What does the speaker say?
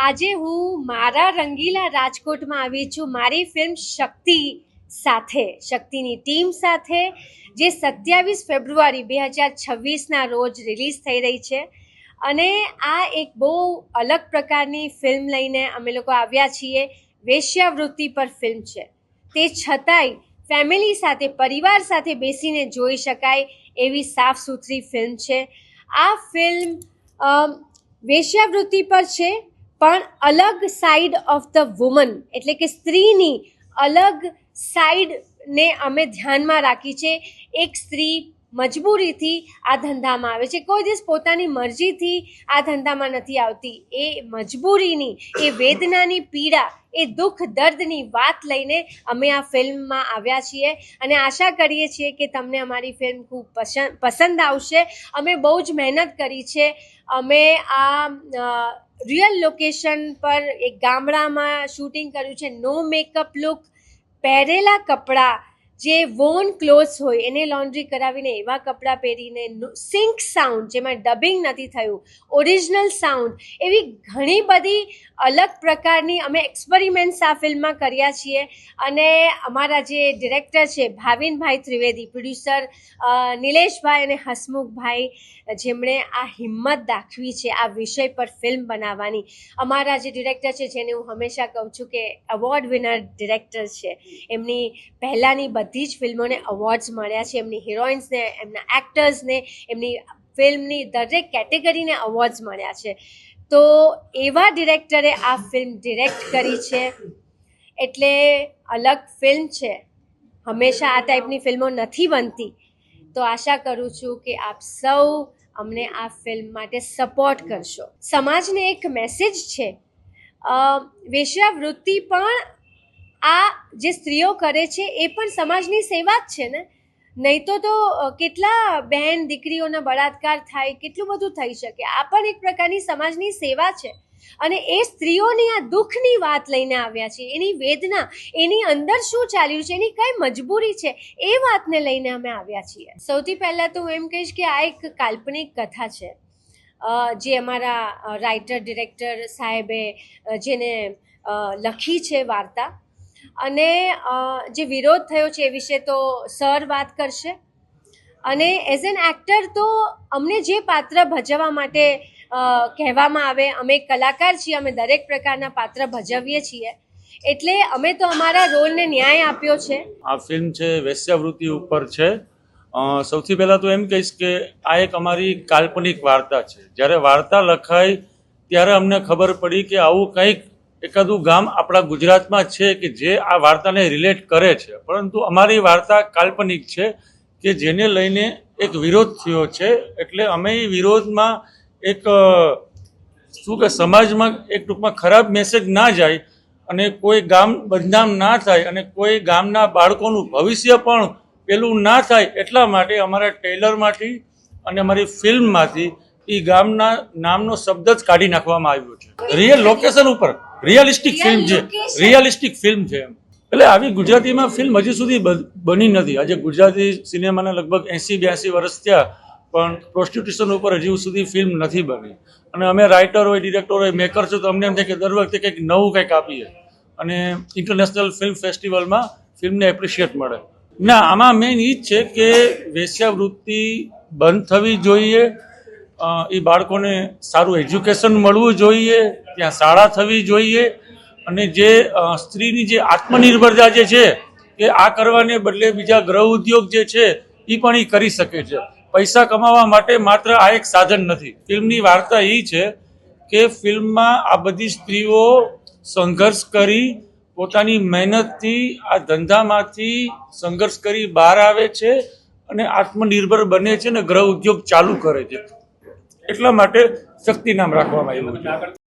આજે હું મારા રંગીલા રાજકોટમાં આવી છું. મારી ફિલ્મ શક્તિ સાથે, શક્તિની ટીમ સાથે, જે સત્યાવીસ ફેબ્રુઆરી બે હજાર છવ્વીસના રોજ રિલીઝ થઈ રહી છે. અને આ એક બહુ અલગ પ્રકારની ફિલ્મ લઈને અમે લોકો આવ્યા છીએ. વેશ્યાવૃત્તિ પર ફિલ્મ છે. તે છતાંય ફેમિલી સાથે, પરિવાર સાથે બેસીને જોઈ શકાય એવી સાફ સુથરી ફિલ્મ છે. આ ફિલ્મ વેશ્યાવૃત્તિ પર છે. પણ અલગ સાઈડ ઓફ ધ વુમન એટલે કે સ્ત્રીની અલગ સાઈડને અમે ધ્યાનમાં રાખી છે. એક સ્ત્રી મજબૂરીથી આ ધંધામાં આવે છે. કોઈ દિવસ પોતાની મરજીથી આ ધંધામાં નથી આવતી. એ મજબૂરીની, એ વેદનાની પીડા, એ દુઃખ દર્દની વાત લઈને અમે આ ફિલ્મમાં આવ્યા છીએ. અને આશા કરીએ છીએ કે તમને અમારી ફિલ્મ ખૂબ પસંદ પસંદ આવશે. અમે બહુ જ મહેનત કરી છે. અમે આ રિયલ લોકેશન પર એક ગામડામાં શૂટિંગ કર્યું છે. નો મેકઅપ લુક પહેરેલા કપડાં જે વોન ક્લોથ્સ હોય, એને લોન્ડ્રી કરાવીને એવા કપડાં પહેરીને સિંક સાઉન્ડ જેમાં ડબિંગ નથી થયું ઓરિજિનલ સાઉન્ડ એવી ઘણી બધી અલગ પ્રકારની અમે એક્સપેરિમેન્ટ્સ આ ફિલ્મમાં કર્યા છીએ. અને અમારા જે ડિરેક્ટર છે, ભાવિનભાઈ ત્રિવેદી પ્રોડ્યુસર નિલેશભાઈ અને હસમુખભાઈ, જેમણે આ હિંમત દાખવી છે આ વિષય પર ફિલ્મ બનાવવાની. અમારા જે ડિરેક્ટર છે, જેને હું હંમેશા કહું છું કે અવોર્ડ વિનર ડિરેક્ટર છે, એમની પહેલાંની બધી જ ફિલ્મોને અવોર્ડ્સ મળ્યા છે. એમની હિરોઈન્સને એમના એક્ટર્સને એમની ફિલ્મની દરેક કેટેગરીને અવોર્ડ્સ મળ્યા છે. તો એવા ડિરેક્ટરે આ ફિલ્મ ડિરેક્ટ કરી છે. એટલે અલગ ફિલ્મ છે. હંમેશા આ ટાઈપની ફિલ્મો નથી બનતી. તો આશા કરું છું કે આપ સૌ અમને આ ફિલ્મ માટે સપોર્ટ કરશો. સમાજને એક મેસેજ છે. વેશ્યાવૃત્તિ પણ આ જે સ્ત્રીઓ કરે છે, એ પણ સમાજની સેવા જ છે ને? નહીં તો તો કેટલા બહેન દીકરીઓના બળાત્કાર થાય, કેટલું બધું થઈ શકે? આ પણ એક પ્રકારની સમાજની સેવા છે. અને એ સ્ત્રીઓની આ દુઃખની વાત લઈને આવ્યા છે. એની વેદના, એની અંદર શું ચાલ્યું છે, એની કઈ મજબૂરી છે, એ વાતને લઈને અમે આવ્યા છીએ. સૌથી પહેલાં તો હું એમ કહીશ કે આ એક કાલ્પનિક કથા છે. જે અમારા રાઇટર ડિરેક્ટર સાહેબે જેને લખી છે વાર્તા. અને જે વિરોધ થયો છે એ વિશે તો સર વાત કરશે. અને એઝ એન એક્ટર તો અમને જે પાત્ર ભજવવા માટે કહેવામાં આવે, અમે કલાકાર છીએ, અમે દરેક પ્રકારના પાત્ર ભજવીએ છીએ, એટલે અમે તો અમારા રોલને ન્યાય આપ્યો છે. આ ફિલ્મ છે, વેશ્યાવૃત્તિ ઉપર છે. સૌથી પહેલાં તો એમ કહીશ કે આ એક અમારી કાલ્પનિક વાર્તા છે. જ્યારે વાર્તા લખાઈ ત્યારે અમને ખબર પડી કે આવું કંઈક એકાદું ગામ આપણા ગુજરાતમાં છે કે જે આ વાર્તાને રિલેટ કરે છે. પરંતુ અમારી વાર્તા કાલ્પનિક છે કે જેને લઈને એક વિરોધ થયો છે. એટલે અમે એ વિરોધમાં એક શું કે સમાજમાં એક ટૂંકમાં ખરાબ મેસેજ ના જાય અને કોઈ ગામ બદનામ ના થાય અને કોઈ ગામના બાળકોનું ભવિષ્ય પણ પેલું ના થાય એટલા માટે અમારા ટેલરમાંથી અને અમારી ફિલ્મમાંથી એ ગામના નામનો શબ્દ જ કાઢી નાખવામાં આવ્યો છે. રિયલ લોકેશન ઉપર રિયલિસ્ટિક ફિલ્મ છે. રિયલિસ્ટિક ફિલ્મ છે એમ. એટલે આવી ગુજરાતીમાં ફિલ્મ હજી સુધી બની નથી. આજે ગુજરાતી સિનેમાના લગભગ એંસી બ્યાસી વર્ષ થયા પણ પ્રોસ્ટિટ્યુશન ઉપર હજી સુધી ફિલ્મ નથી બની. અને અમે રાઇટર હોય ડિરેક્ટર હોય મેકર છો તો અમને એમ થાય કે દર વખતે કંઈક નવું કંઈક આપીએ. અને ઇન્ટરનેશનલ ફિલ્મ ફેસ્ટિવલમાં ફિલ્મને એપ્રિશિએટ મળે. ના આમાં મેઇન એ જ છે કે વેશ્યાવૃત્તિ બંધ થવી જોઈએ. એ બાળકોને સારું એજ્યુકેશન મળવું જોઈએ. ત્યાં શાળા થવી જોઈએ અને જે સ્ત્રીની જે આત્મનિર્ભરતા જે છે એ આ કરવાને બદલે બીજા ગ્રહ ઉદ્યોગ જે છે એ પણ એ કરી શકે છે. પૈસા કમાવા માટે માત્ર આ એક સાધન નથી. ફિલ્મની વાર્તા એ છે કે ફિલ્મમાં આ બધી સ્ત્રીઓ સંઘર્ષ કરી, પોતાની મહેનતથી આ ધંધામાંથી સંઘર્ષ કરી બહાર આવે છે અને આત્મનિર્ભર બને છે અને ગ્રહ ઉદ્યોગ ચાલુ કરે છે. એટલા માટે શક્તિ નામ રાખવામાં આવ્યું છે.